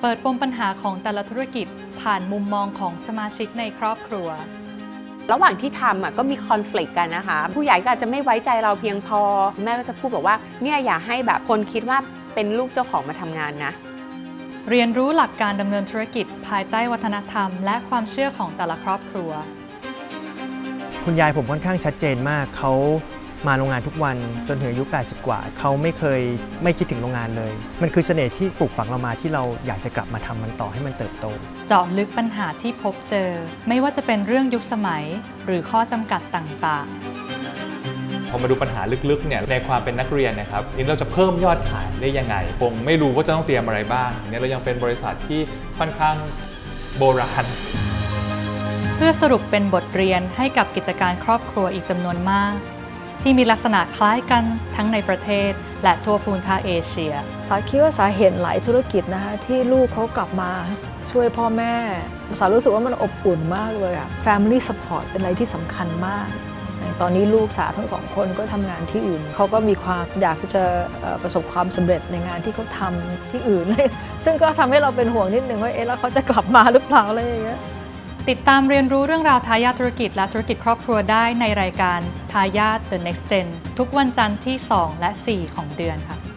เปิดปมปัญหาของแต่ละธุรกิจผ่านมุมมองของสมาชิกในครอบครัว ระหว่างที่ทำอะก็มีคอน FLICT กันนะคะ ผู้ใหญ่ก็อาจจะไม่ไว้ใจเราเพียงพอ แม่ก็จะพูดบอกว่าเนี่ยอย่าให้แบบคนคิดว่าเป็นลูกเจ้าของมาทำงานนะ เรียนรู้หลักการดำเนินธุรกิจ ภายใต้วัฒนธรรม และความเชื่อของแต่ละครอบครัว คุณยายผมค่อนข้างชัดเจนมากเขา มาโรงงานทุกวันจนถึงอายุ 80 กว่า เขาไม่เคยไม่คิดถึงโรงงานเลย มันคือเสน่ห์ที่ปลูกฝังเรามาที่เราอยากจะกลับมาทำมันต่อให้มันเติบโต เจาะลึกปัญหาที่พบเจอ ไม่ว่าจะเป็นเรื่องยุคสมัย หรือข้อจำกัดต่างพอมาดูปัญหาลึกๆเนี่ยในความเป็นนักเรียนนะครับทีนี้เราจะเพิ่มยอดขายได้ยังไงคงไม่รู้ว่าจะต้องเตรียมอะไรบ้างเนี่ยเรายังเป็นบริษัทที่ค่อนข้างโบราณๆเพื่อสรุปเป็นบทเรียนให้กับกิจการครอบครัวอีกจำนวนมาก ที่มีลักษณะคล้ายกันทั้งในประเทศ และทั่วภูมิภาคเอเชีย สาคิดว่าสาเหตุหลายธุรกิจนะคะที่ลูกเขากลับมาช่วยพ่อแม่ สารู้สึกว่ามันอบอุ่นมากเลยอะ Family Support เป็นอะไรที่สำคัญมาก ตอนนี้ลูกสาทั้งสองคนก็ทำงานที่อื่น เขาก็มีความอยากจะประสบความสำเร็จในงานที่เขาทำที่อื่นเลย ซึ่งก็ทำให้เราเป็นห่วงนิดนึงว่าเอ๊ะแล้วเขาจะกลับมาหรือเปล่าอะไรอย่างเงี้ย ติดตามเรียนรู้เรื่องราวทายาทธุรกิจและธุรกิจครอบครัวได้ในรายการทายาท The Next Gen ทุกวันจันทร์ที่ 2 และ 4 ของเดือนค่ะ